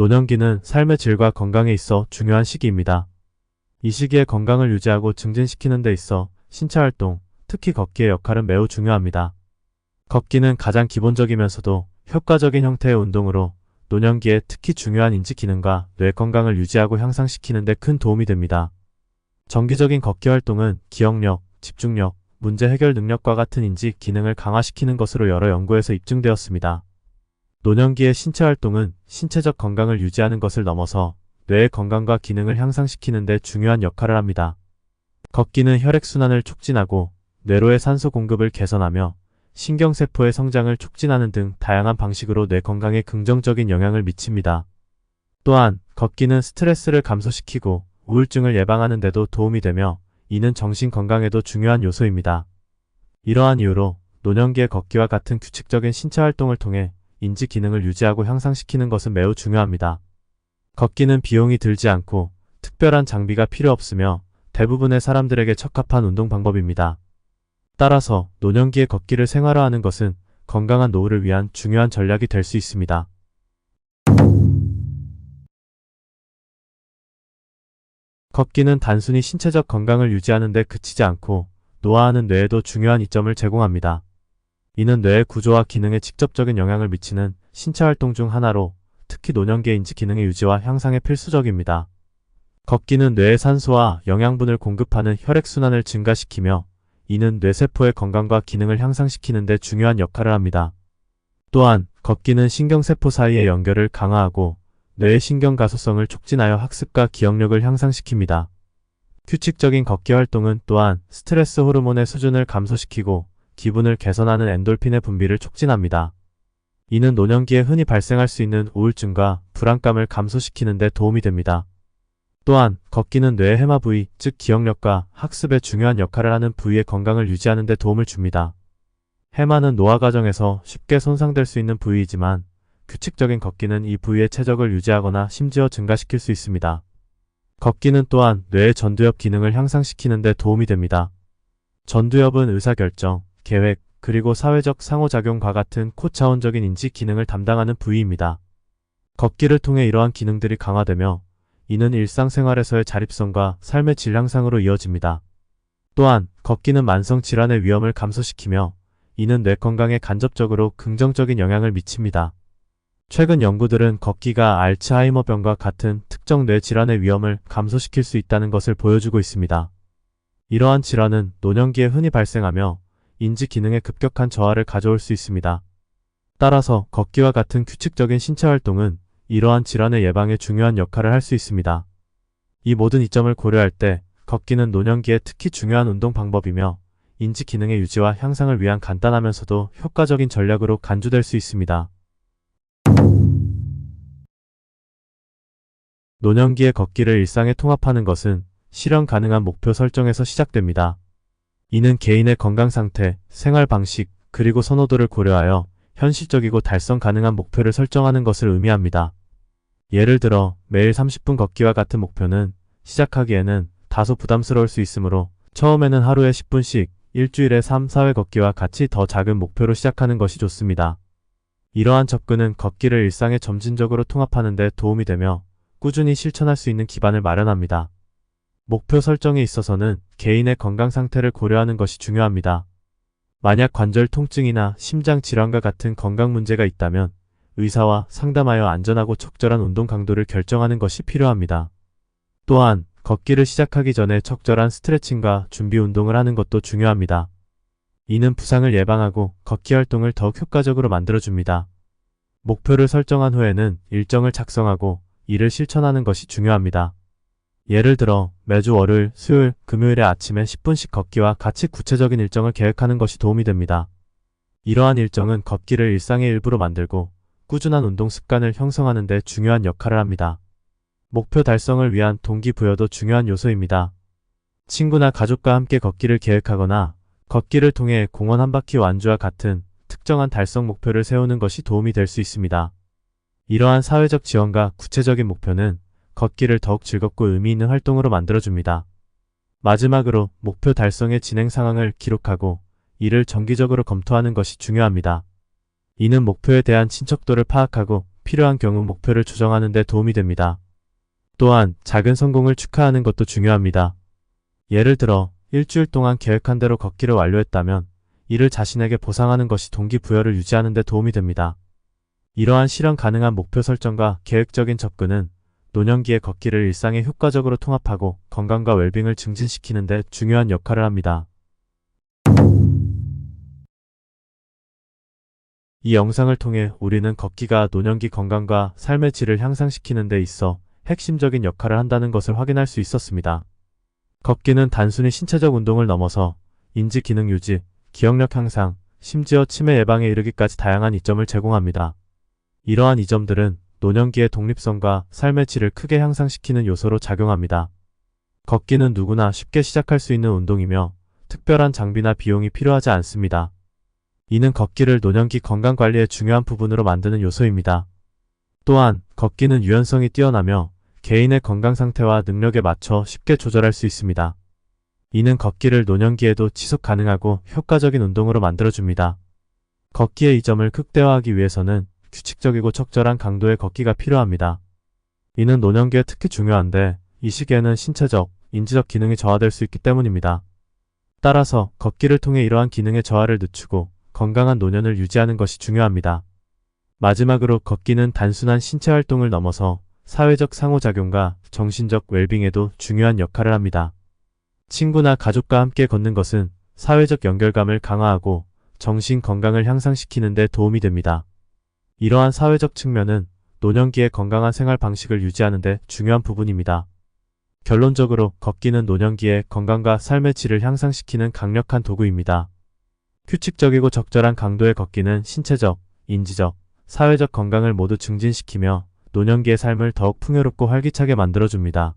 노년기는 삶의 질과 건강에 있어 중요한 시기입니다. 이 시기에 건강을 유지하고 증진시키는 데 있어 신체 활동, 특히 걷기의 역할은 매우 중요합니다. 걷기는 가장 기본적이면서도 효과적인 형태의 운동으로 노년기에 특히 중요한 인지 기능과 뇌 건강을 유지하고 향상시키는 데 큰 도움이 됩니다. 정기적인 걷기 활동은 기억력, 집중력, 문제 해결 능력과 같은 인지 기능을 강화시키는 것으로 여러 연구에서 입증되었습니다. 노년기의 신체 활동은 신체적 건강을 유지하는 것을 넘어서 뇌의 건강과 기능을 향상시키는 데 중요한 역할을 합니다. 걷기는 혈액순환을 촉진하고 뇌로의 산소 공급을 개선하며 신경세포의 성장을 촉진하는 등 다양한 방식으로 뇌 건강에 긍정적인 영향을 미칩니다. 또한 걷기는 스트레스를 감소시키고 우울증을 예방하는 데도 도움이 되며 이는 정신 건강에도 중요한 요소입니다. 이러한 이유로 노년기의 걷기와 같은 규칙적인 신체 활동을 통해 인지 기능을 유지하고 향상시키는 것은 매우 중요합니다. 걷기는 비용이 들지 않고 특별한 장비가 필요 없으며 대부분의 사람들에게 적합한 운동 방법입니다. 따라서 노년기에 걷기를 생활화하는 것은 건강한 노후를 위한 중요한 전략이 될 수 있습니다. 걷기는 단순히 신체적 건강을 유지하는 데 그치지 않고 노화하는 뇌에도 중요한 이점을 제공합니다. 이는 뇌의 구조와 기능에 직접적인 영향을 미치는 신체 활동 중 하나로 특히 노년기의 인지 기능의 유지와 향상에 필수적입니다. 걷기는 뇌의 산소와 영양분을 공급하는 혈액순환을 증가시키며 이는 뇌세포의 건강과 기능을 향상시키는 데 중요한 역할을 합니다. 또한 걷기는 신경세포 사이의 연결을 강화하고 뇌의 신경 가소성을 촉진하여 학습과 기억력을 향상시킵니다. 규칙적인 걷기 활동은 또한 스트레스 호르몬의 수준을 감소시키고 기분을 개선하는 엔돌핀의 분비를 촉진합니다. 이는 노년기에 흔히 발생할 수 있는 우울증과 불안감을 감소시키는 데 도움이 됩니다. 또한 걷기는 뇌의 해마 부위, 즉 기억력과 학습에 중요한 역할을 하는 부위의 건강을 유지하는 데 도움을 줍니다. 해마는 노화 과정에서 쉽게 손상될 수 있는 부위이지만 규칙적인 걷기는 이 부위의 체적을 유지하거나 심지어 증가시킬 수 있습니다. 걷기는 또한 뇌의 전두엽 기능을 향상시키는 데 도움이 됩니다. 전두엽은 의사결정, 계획, 그리고 사회적 상호작용과 같은 코차원적인 인지 기능을 담당하는 부위입니다. 걷기를 통해 이러한 기능들이 강화되며 이는 일상생활에서의 자립성과 삶의 질 향상으로 이어집니다. 또한 걷기는 만성 질환의 위험을 감소시키며 이는 뇌 건강에 간접적으로 긍정적인 영향을 미칩니다. 최근 연구들은 걷기가 알츠하이머병과 같은 특정 뇌 질환의 위험을 감소시킬 수 있다는 것을 보여주고 있습니다. 이러한 질환은 노년기에 흔히 발생하며 인지 기능에 급격한 저하를 가져올 수 있습니다. 따라서 걷기와 같은 규칙적인 신체 활동은 이러한 질환의 예방에 중요한 역할을 할 수 있습니다. 이 모든 이점을 고려할 때 걷기는 노년기에 특히 중요한 운동 방법이며 인지 기능의 유지와 향상을 위한 간단하면서도 효과적인 전략으로 간주될 수 있습니다. 노년기에 걷기를 일상에 통합하는 것은 실현 가능한 목표 설정에서 시작됩니다. 이는 개인의 건강 상태, 생활 방식, 그리고 선호도를 고려하여 현실적이고 달성 가능한 목표를 설정하는 것을 의미합니다. 예를 들어 매일 30분 걷기와 같은 목표는 시작하기에는 다소 부담스러울 수 있으므로 처음에는 하루에 10분씩 일주일에 3, 4회 걷기와 같이 더 작은 목표로 시작하는 것이 좋습니다. 이러한 접근은 걷기를 일상에 점진적으로 통합하는 데 도움이 되며 꾸준히 실천할 수 있는 기반을 마련합니다. 목표 설정에 있어서는 개인의 건강 상태를 고려하는 것이 중요합니다. 만약 관절 통증이나 심장 질환과 같은 건강 문제가 있다면 의사와 상담하여 안전하고 적절한 운동 강도를 결정하는 것이 필요합니다. 또한 걷기를 시작하기 전에 적절한 스트레칭과 준비 운동을 하는 것도 중요합니다. 이는 부상을 예방하고 걷기 활동을 더욱 효과적으로 만들어줍니다. 목표를 설정한 후에는 일정을 작성하고 이를 실천하는 것이 중요합니다. 예를 들어 매주 월요일, 수요일, 금요일에 아침에 10분씩 걷기와 같이 구체적인 일정을 계획하는 것이 도움이 됩니다. 이러한 일정은 걷기를 일상의 일부로 만들고 꾸준한 운동 습관을 형성하는 데 중요한 역할을 합니다. 목표 달성을 위한 동기부여도 중요한 요소입니다. 친구나 가족과 함께 걷기를 계획하거나 걷기를 통해 공원 한 바퀴 완주와 같은 특정한 달성 목표를 세우는 것이 도움이 될 수 있습니다. 이러한 사회적 지원과 구체적인 목표는 걷기를 더욱 즐겁고 의미 있는 활동으로 만들어줍니다. 마지막으로 목표 달성의 진행 상황을 기록하고 이를 정기적으로 검토하는 것이 중요합니다. 이는 목표에 대한 친척도를 파악하고 필요한 경우 목표를 조정하는 데 도움이 됩니다. 또한 작은 성공을 축하하는 것도 중요합니다. 예를 들어 일주일 동안 계획한 대로 걷기를 완료했다면 이를 자신에게 보상하는 것이 동기부여를 유지하는 데 도움이 됩니다. 이러한 실현 가능한 목표 설정과 계획적인 접근은 노년기의 걷기를 일상에 효과적으로 통합하고 건강과 웰빙을 증진시키는 데 중요한 역할을 합니다. 이 영상을 통해 우리는 걷기가 노년기 건강과 삶의 질을 향상시키는 데 있어 핵심적인 역할을 한다는 것을 확인할 수 있었습니다. 걷기는 단순히 신체적 운동을 넘어서 인지 기능 유지, 기억력 향상, 심지어 치매 예방에 이르기까지 다양한 이점을 제공합니다. 이러한 이점들은 노년기의 독립성과 삶의 질을 크게 향상시키는 요소로 작용합니다. 걷기는 누구나 쉽게 시작할 수 있는 운동이며 특별한 장비나 비용이 필요하지 않습니다. 이는 걷기를 노년기 건강관리의 중요한 부분으로 만드는 요소입니다. 또한 걷기는 유연성이 뛰어나며 개인의 건강 상태와 능력에 맞춰 쉽게 조절할 수 있습니다. 이는 걷기를 노년기에도 지속 가능하고 효과적인 운동으로 만들어줍니다. 걷기의 이점을 극대화하기 위해서는 규칙적이고 적절한 강도의 걷기가 필요합니다. 이는 노년기에 특히 중요한데 이 시기에는 신체적, 인지적 기능이 저하될 수 있기 때문입니다. 따라서 걷기를 통해 이러한 기능의 저하를 늦추고 건강한 노년을 유지하는 것이 중요합니다. 마지막으로 걷기는 단순한 신체 활동을 넘어서 사회적 상호작용과 정신적 웰빙에도 중요한 역할을 합니다. 친구나 가족과 함께 걷는 것은 사회적 연결감을 강화하고 정신 건강을 향상시키는 데 도움이 됩니다. 이러한 사회적 측면은 노년기의 건강한 생활 방식을 유지하는 데 중요한 부분입니다. 결론적으로 걷기는 노년기의 건강과 삶의 질을 향상시키는 강력한 도구입니다. 규칙적이고 적절한 강도의 걷기는 신체적, 인지적, 사회적 건강을 모두 증진시키며 노년기의 삶을 더욱 풍요롭고 활기차게 만들어줍니다.